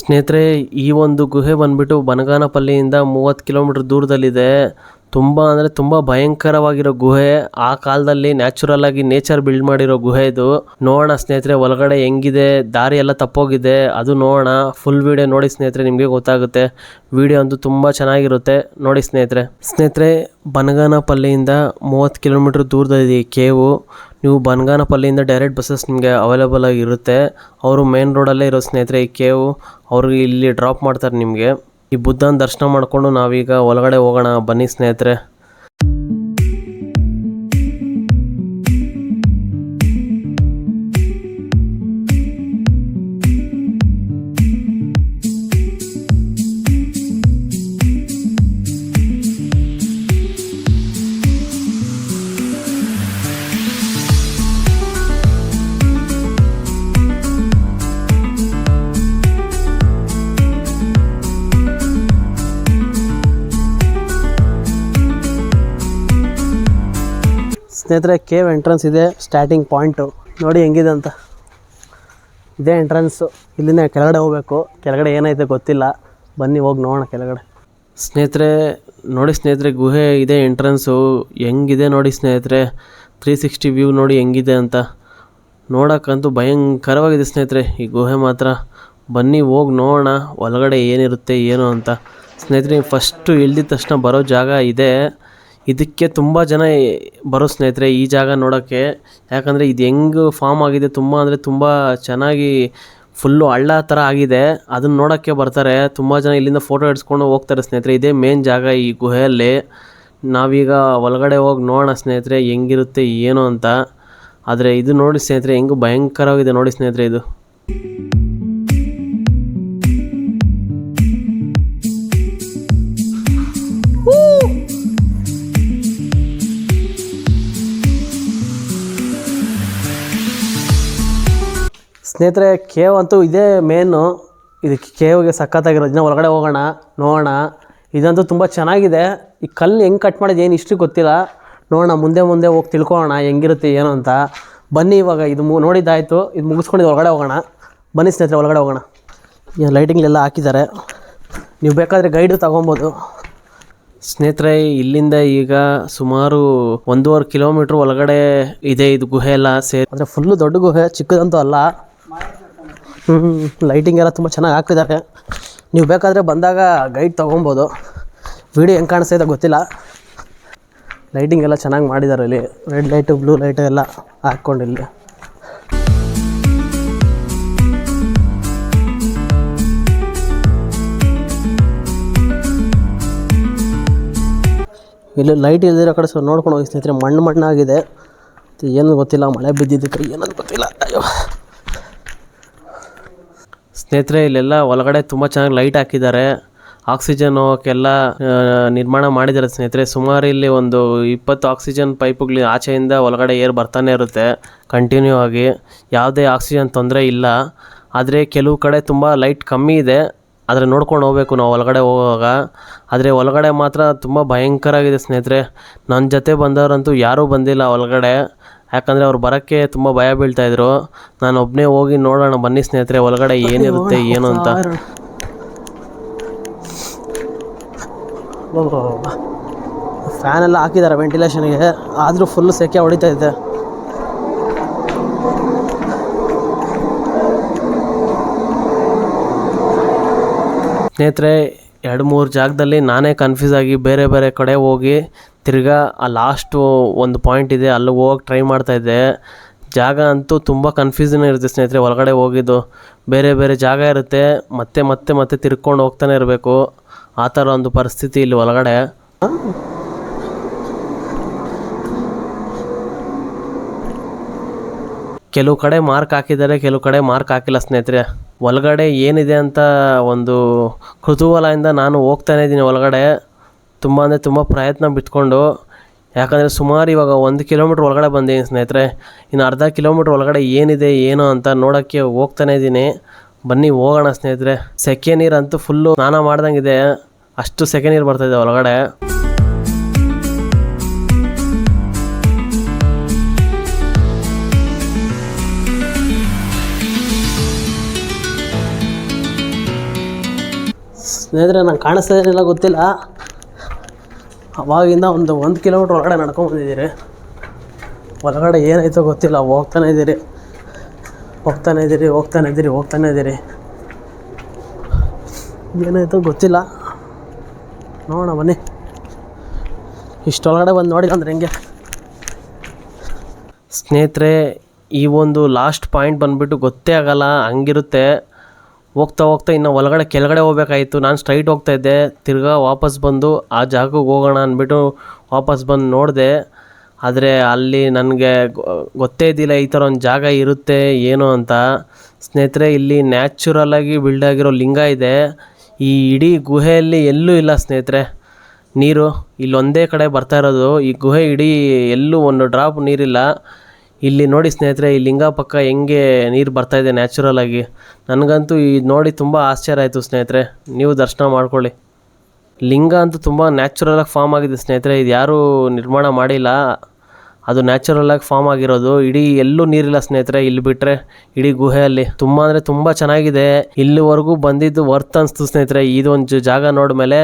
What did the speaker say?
ಸ್ನೇಹಿತರೆ, ಈ ಒಂದು ಗುಹೆ ಬಂದ್ಬಿಟ್ಟು ಬನಗಾನಪಲ್ಲಿಯಿಂದ ಮೂವತ್ತು ಕಿಲೋಮೀಟ್ರ್ ದೂರದಲ್ಲಿದೆ. ತುಂಬ ಅಂದರೆ ತುಂಬ ಭಯಂಕರವಾಗಿರೋ ಗುಹೆ. ಆ ಕಾಲದಲ್ಲಿ ನ್ಯಾಚುರಲ್ ಆಗಿ ನೇಚರ್ ಬಿಲ್ಡ್ ಮಾಡಿರೋ ಗುಹೆ ಇದು. ನೋಡೋಣ ಸ್ನೇಹಿತರೆ, ಒಳಗಡೆ ಹೆಂಗಿದೆ, ದಾರಿ ಎಲ್ಲ ತಪ್ಪೋಗಿದೆ. ಅದು ನೋಡೋಣ. ಫುಲ್ ವಿಡಿಯೋ ನೋಡಿ ಸ್ನೇಹಿತರೆ, ನಿಮಗೆ ಗೊತ್ತಾಗುತ್ತೆ. ವಿಡಿಯೋ ಅಂತೂ ತುಂಬ ಚೆನ್ನಾಗಿರುತ್ತೆ. ನೋಡಿ ಸ್ನೇಹಿತರೆ. ಸ್ನೇಹಿತರೆ, ಬನಗಾನಪಲ್ಲಿಯಿಂದ ಮೂವತ್ತು ಕಿಲೋಮೀಟ್ರ್ ದೂರದಲ್ಲಿದೆ ಈ ಕೇವು. ನೀವು ಬನಗಾನಪಲ್ಲಿಯಿಂದ ಡೈರೆಕ್ಟ್ ಬಸ್ಸಸ್ ನಿಮಗೆ ಅವೈಲೇಬಲ್ ಆಗಿರುತ್ತೆ ಅವರು ಮೇನ್ ರೋಡಲ್ಲೇ ಇರೋ ಸ್ನೇಹಿತರೆ, ಈ ಕೇವು ಅವರು ಇಲ್ಲಿ ಡ್ರಾಪ್ ಮಾಡ್ತಾರೆ ನಿಮಗೆ. ಈ ಬುದ್ಧನ ದರ್ಶನ ಮಾಡಿಕೊಂಡು ನಾವೀಗ ಒಳಗಡೆ ಹೋಗೋಣ ಬನ್ನಿ ಸ್ನೇಹಿತರೆ. ಸ್ನೇಹಿತರೆ ಕೇವ್ ಎಂಟ್ರೆನ್ಸ್ ಇದೆ ಸ್ಟಾರ್ಟಿಂಗ್ ಪಾಯಿಂಟು ನೋಡಿ ಹೆಂಗಿದೆ ಅಂತ. ಇದೇ ಎಂಟ್ರೆನ್ಸು ಇಲ್ಲಿಂದ ಕೆಳಗಡೆ ಹೋಗಬೇಕು. ಕೆಳಗಡೆ ಏನೈತೆ ಗೊತ್ತಿಲ್ಲ. ಬನ್ನಿ, ಹೋಗಿ ನೋಡೋಣ ಕೆಳಗಡೆ. ಸ್ನೇಹಿತರೆ, ನೋಡಿ ಸ್ನೇಹಿತರೆ, ಗುಹೆ ಇದೆ ಎಂಟ್ರೆನ್ಸು ಹೆಂಗಿದೆ ನೋಡಿ ಸ್ನೇಹಿತರೆ? ತ್ರೀ ಸಿಕ್ಸ್ಟಿ ವ್ಯೂ ನೋಡಿ ಹೆಂಗಿದೆ ಅಂತ. ನೋಡೋಕ್ಕಂತೂ ಭಯಂಕರವಾಗಿದೆ ಸ್ನೇಹಿತರೆ, ಈ ಗುಹೆ ಮಾತ್ರ. ಬನ್ನಿ, ಹೋಗಿ ನೋಡೋಣ ಒಳಗಡೆ ಏನಿರುತ್ತೆ, ಏನು ಅಂತ. ಸ್ನೇಹಿತರೆ ಫಸ್ಟು ಇಳ್ದಿದ ತಕ್ಷಣ ಬರೋ ಜಾಗ ಇದೆ. ಇದಕ್ಕೆ ತುಂಬ ಜನ ಬರೋ ಸ್ನೇಹಿತರೆ, ಈ ಜಾಗ ನೋಡೋಕ್ಕೆ. ಯಾಕಂದರೆ ಇದು ಹೆಂಗೆ ಫಾರ್ಮ್ ಆಗಿದೆ, ತುಂಬ ಅಂದರೆ ತುಂಬ ಚೆನ್ನಾಗಿ ಫುಲ್ಲು ಹಳ್ಳ ಥರ ಆಗಿದೆ. ಅದನ್ನ ನೋಡೋಕ್ಕೆ ಬರ್ತಾರೆ. ತುಂಬ ಜನ ಇಲ್ಲಿಂದ ಫೋಟೋ ಹಿಡ್ಸ್ಕೊಂಡು ಹೋಗ್ತಾರೆ ಸ್ನೇಹಿತರೆ. ಇದೇ ಮೇನ್ ಜಾಗ ಈ ಗುಹೆಯಲ್ಲಿ. ನಾವೀಗ ಒಳಗಡೆ ಹೋಗಿ ನೋಡೋಣ ಸ್ನೇಹಿತರೆ, ಹೆಂಗಿರುತ್ತೆ, ಏನು ಅಂತ. ಆದರೆ ಇದು ನೋಡಿ ಸ್ನೇಹಿತರೆ, ಹೆಂಗೆ ಭಯಂಕರವಾಗಿದೆ ನೋಡಿ ಸ್ನೇಹಿತರೆ ಇದು. ಸ್ನೇಹಿತರೆ, ಕೇವ್ ಅಂತೂ ಇದೇ ಮೇನು ಇದಕ್ಕೆ ಕೇವ್ಗೆ ಸಖತ್ತಾಗಿರೋದು. ಇನ್ನು ಒಳಗಡೆ ಹೋಗೋಣ, ನೋಡೋಣ. ಇದಂತೂ ತುಂಬ ಚೆನ್ನಾಗಿದೆ. ಈ ಕಲ್ಲು ಹೆಂಗೆ ಕಟ್ ಮಾಡೋದು ಏನು ಇಷ್ಟು ಗೊತ್ತಿಲ್ಲ. ನೋಡೋಣ, ಮುಂದೆ ಮುಂದೆ ಹೋಗಿ ತಿಳ್ಕೊಳೋಣ ಹೆಂಗಿರುತ್ತೆ ಏನು ಅಂತ. ಬನ್ನಿ ಇವಾಗ, ಇದು ಮು, ನೋಡಿದ್ದಾಯಿತು. ಇದು ಮುಗಿಸ್ಕೊಂಡು ಒಳಗಡೆ ಹೋಗೋಣ. ಬನ್ನಿ ಸ್ನೇಹಿತರೆ, ಒಳಗಡೆ ಹೋಗೋಣ. ಲೈಟಿಂಗ್ಲೆಲ್ಲ ಹಾಕಿದ್ದಾರೆ. ನೀವು ಬೇಕಾದರೆ ಗೈಡು ತಗೊಬೋದು. ಸ್ನೇಹಿತರೆ, ಇಲ್ಲಿಂದ ಈಗ ಸುಮಾರು ಒಂದೂವರೆ ಕಿಲೋಮೀಟ್ರ್ ಒಳಗಡೆ ಇದೆ ಇದು ಗುಹೆ ಎಲ್ಲ ಸೇರಿ. ಅಂದರೆ ಫುಲ್ಲು ದೊಡ್ಡ ಗುಹೆ, ಚಿಕ್ಕದಂತೂ ಅಲ್ಲ. ಲೈಟಿಂಗ್ ಎಲ್ಲ ತುಂಬ ಚೆನ್ನಾಗಿ ಹಾಕಿದ್ದಾರೆ ನೀವು ಬೇಕಾದರೆ ಬಂದಾಗ ಗೈಡ್ ತೊಗೊಬೋದು. ವಿಡಿಯೋ ಹೆಂಗೆ ಕಾಣಿಸ್ತಾ ಗೊತ್ತಿಲ್ಲ. ಲೈಟಿಂಗ್ ಎಲ್ಲ ಚೆನ್ನಾಗಿ ಮಾಡಿದ್ದಾರೆ ಇಲ್ಲಿ. ರೆಡ್ ಲೈಟು ಬ್ಲೂ ಲೈಟು ಎಲ್ಲ ಹಾಕ್ಕೊಂಡು ಇಲ್ಲಿ. ಲೈಟ್ ಇಲ್ದಿರೋ ಕಡೆ ಸ್ವಲ್ಪ ನೋಡ್ಕೊಂಡು ಹೋಗಿ ಸ್ನೇಹಿತರೆ, ಮಣ್ಣು ಮಣ್ಣಾಗಿದೆ. ಏನು ಗೊತ್ತಿಲ್ಲ, ಮಳೆ ಬಿದ್ದಿದ್ದಕ್ಕೆ ಏನಂತ ಗೊತ್ತಿಲ್ಲ. ಅಯ್ಯೋ. ಸ್ನೇಹಿತರೆ, ಇಲ್ಲೆಲ್ಲ ಒಳಗಡೆ ತುಂಬ ಚೆನ್ನಾಗಿ ಲೈಟ್ ಹಾಕಿದ್ದಾರೆ. ಆಕ್ಸಿಜನ್ ಹೋಗೋಕ್ಕೆಲ್ಲ ನಿರ್ಮಾಣ ಮಾಡಿದ್ದಾರೆ ಸ್ನೇಹಿತರೆ. ಸುಮಾರು ಇಲ್ಲಿ ಒಂದು ಇಪ್ಪತ್ತು ಆಕ್ಸಿಜನ್ ಪೈಪುಗಳು ಆಚೆಯಿಂದ ಒಳಗಡೆ ಏರ್ ಬರ್ತಾನೆ ಇರುತ್ತೆ ಕಂಟಿನ್ಯೂ ಆಗಿ. ಯಾವುದೇ ಆಕ್ಸಿಜನ್ ತೊಂದರೆ ಇಲ್ಲ. ಆದರೆ ಕೆಲವು ಕಡೆ ತುಂಬ ಲೈಟ್ ಕಮ್ಮಿ ಇದೆ. ಆದರೆ ನೋಡ್ಕೊಂಡು ಹೋಗ್ಬೇಕು ನಾವು ಒಳಗಡೆ ಹೋಗುವಾಗ. ಆದರೆ ಒಳಗಡೆ ಮಾತ್ರ ತುಂಬ ಭಯಂಕರ ಆಗಿದೆ ಸ್ನೇಹಿತರೆ. ನನ್ನ ಜೊತೆ ಬಂದವರಂತೂ ಯಾರೂ ಬಂದಿಲ್ಲ ಒಳಗಡೆ. ಯಾಕಂದರೆ ಅವ್ರು ಬರೋಕ್ಕೆ ತುಂಬ ಭಯ ಬೀಳ್ತಾಯಿದ್ರು ನಾನು ಒಬ್ಬನೇ ಹೋಗಿ ನೋಡೋಣ ಬನ್ನಿ ಸ್ನೇಹಿತರೆ ಒಳಗಡೆ ಏನಿರುತ್ತೆ ಏನು ಅಂತ. ಫ್ಯಾನ್ ಎಲ್ಲ ಹಾಕಿದ್ದಾರೆ ವೆಂಟಿಲೇಷನ್ಗೆ ಆದರೂ ಫುಲ್ ಸೆಕೆ ಹೊಡಿತಾ ಇದೆ. ಸ್ನೇಹಿತರೆ ಎರಡು ಮೂರು ಜಾಗದಲ್ಲಿ ನಾನೇ ಕನ್ಫ್ಯೂಸ್ ಆಗಿ ಬೇರೆ ಬೇರೆ ಕಡೆ ಹೋಗಿ ತಿರ್ಗಾ ಆ ಲಾಸ್ಟು ಒಂದು ಪಾಯಿಂಟ್ ಇದೆ, ಅಲ್ಲಿ ಹೋಗಿ ಟ್ರೈ ಮಾಡ್ತಾಯಿದ್ದೆ ಜಾಗ ಅಂತೂ ತುಂಬ ಕನ್ಫ್ಯೂಸನ್ ಇರುತ್ತೆ ಸ್ನೇಹಿತರೆ, ಒಳಗಡೆ ಹೋಗಿದ್ದು. ಬೇರೆ ಬೇರೆ ಜಾಗ ಇರುತ್ತೆ, ಮತ್ತೆ ಮತ್ತೆ ಮತ್ತೆ ತಿರ್ಕೊಂಡು ಹೋಗ್ತಾನೆ ಇರಬೇಕು. ಆ ಥರ ಒಂದು ಪರಿಸ್ಥಿತಿ ಇಲ್ಲಿ ಒಳಗಡೆ. ಕೆಲವು ಕಡೆ ಮಾರ್ಕ್ ಹಾಕಿದ್ದಾರೆ, ಕೆಲವು ಕಡೆ ಮಾರ್ಕ್ ಹಾಕಿಲ್ಲ ಸ್ನೇಹಿತರೆ. ಒಳಗಡೆ ಏನಿದೆ ಅಂತ ಒಂದು ಕುತೂಹಲದಿಂದ ನಾನು ಹೋಗ್ತಾನೆ ಇದ್ದೀನಿ ಒಳಗಡೆ. ತುಂಬ ಅಂದರೆ ತುಂಬ ಪ್ರಯತ್ನ ಬಿಟ್ಕೊಂಡು, ಯಾಕಂದರೆ ಸುಮಾರು ಇವಾಗ ಒಂದು ಕಿಲೋಮೀಟ್ರ್ ಒಳಗಡೆ ಬಂದಿದ್ದೀನಿ ಸ್ನೇಹಿತರೆ. ಇನ್ನು ಅರ್ಧ ಕಿಲೋಮೀಟ್ರ್ ಒಳಗಡೆ ಏನಿದೆ, ಏನು ಅಂತ ನೋಡೋಕ್ಕೆ ಹೋಗ್ತಾನೆ ಇದ್ದೀನಿ. ಬನ್ನಿ, ಹೋಗೋಣ ಸ್ನೇಹಿತರೆ. ಸೆಕೆ ನೀರಂತೂ ಫುಲ್ಲು ಸ್ನಾನ ಮಾಡ್ದಂಗಿದೆ. ಅಷ್ಟು ಸೆಕೆ ನೀರು ಬರ್ತಾಯಿದೆ ಒಳಗಡೆ. ಸ್ನೇಹಿತರೆ, ನಂಗೆ ಕಾಣಿಸ್ತಾ ಗೊತ್ತಿಲ್ಲ. ಅವಾಗಿಂದ ಒಂದು ಒಂದು ಕಿಲೋಮೀಟ್ರ್ ಒಳಗಡೆ ನಡ್ಕೊಂಡು ಬಂದಿದ್ದೀರಿ. ಒಳಗಡೆ ಏನಾಯ್ತೋ ಗೊತ್ತಿಲ್ಲ, ಹೋಗ್ತಾನೆ ಇದ್ದೀರಿ. ಹೋಗ್ತಾನೆ ಇದ್ದೀರಿ ಹೋಗ್ತಾನೆ ಇದ್ದೀರಿ ಹೋಗ್ತಾನೆ ಇದ್ದೀರಿ. ಏನಾಯ್ತೋ ಗೊತ್ತಿಲ್ಲ. ನೋಡೋಣ, ಬನ್ನಿ. ಇಷ್ಟೊಳಗಡೆ ಬಂದು ನೋಡಿಲ್ಲ ಅಂದ್ರೆ ಹೆಂಗೆ? ಸ್ನೇಹಿತರೆ, ಈ ಒಂದು ಲಾಸ್ಟ್ ಪಾಯಿಂಟ್ ಬಂದುಬಿಟ್ಟು ಗೊತ್ತೇ ಆಗಲ್ಲ, ಹಂಗಿರುತ್ತೆ. ಹೋಗ್ತಾ ಹೋಗ್ತಾ ಇನ್ನು ಒಳಗಡೆ ಕೆಳಗಡೆ ಹೋಗ್ಬೇಕಾಯಿತು. ನಾನು ಸ್ಟ್ರೈಟ್ ಹೋಗ್ತಾ ಇದ್ದೆ. ತಿರ್ಗಾ ವಾಪಸ್ ಬಂದು ಆ ಜಾಗಕ್ಕೆ ಹೋಗೋಣ ಅಂದ್ಬಿಟ್ಟು ವಾಪಸ್ ಬಂದು ನೋಡಿದೆ. ಆದರೆ ಅಲ್ಲಿ ನನಗೆ ಗೊತ್ತೇ ಇದ್ದಿಲ್ಲ ಈ ಥರ ಒಂದು ಜಾಗ ಇರುತ್ತೆ, ಏನು ಅಂತ. ಸ್ನೇಹಿತರೆ, ಇಲ್ಲಿ ನ್ಯಾಚುರಲ್ಲಾಗಿ ಬಿಲ್ಡ್ ಆಗಿರೋ ಲಿಂಗ ಇದೆ. ಈ ಇಡೀ ಗುಹೆಯಲ್ಲಿ ಎಲ್ಲೂ ಇಲ್ಲ ಸ್ನೇಹಿತರೆ. ನೀರು, ಇಲ್ಲೊಂದೇ ಕಡೆ ಬರ್ತಾ ಇರೋದು. ಈ ಗುಹೆ ಇಡೀ ಎಲ್ಲೂ ಒಂದು ಡ್ರಾಪ್ ನೀರಿಲ್ಲ. ಇಲ್ಲಿ ನೋಡಿ ಸ್ನೇಹಿತರೆ, ಈ ಲಿಂಗ ಪಕ್ಕ ಹೆಂಗೆ ನೀರು ಬರ್ತಾ ಇದೆ ನ್ಯಾಚುರಲ್ ಆಗಿ. ನನಗಂತೂ ಇದು ನೋಡಿ ತುಂಬ ಆಶ್ಚರ್ಯ ಆಯಿತು ಸ್ನೇಹಿತರೆ. ನೀವು ದರ್ಶನ ಮಾಡ್ಕೊಳ್ಳಿ. ಲಿಂಗ ಅಂತೂ ತುಂಬ ನ್ಯಾಚುರಲಾಗಿ ಫಾರ್ಮ್ ಆಗಿದೆ ಸ್ನೇಹಿತರೆ. ಇದು ಯಾರೂ ನಿರ್ಮಾಣ ಮಾಡಿಲ್ಲ. ಅದು ನ್ಯಾಚುರಲಾಗಿ ಫಾರ್ಮ್ ಆಗಿರೋದು. ಇಡೀ ಎಲ್ಲೂ ನೀರಿಲ್ಲ ಸ್ನೇಹಿತರೆ. ಇಲ್ಲಿ ಬಿಟ್ಟರೆ ಇಡೀ ಗುಹೆಯಲ್ಲಿ ತುಂಬ ಅಂದರೆ ತುಂಬ ಚೆನ್ನಾಗಿದೆ. ಇಲ್ಲಿವರೆಗೂ ಬಂದಿದ್ದು ವರ್ತ್ ಅನಿಸ್ತು ಸ್ನೇಹಿತರೆ. ಇದೊಂದು ಜಾಗ ನೋಡಿದ್ಮೇಲೆ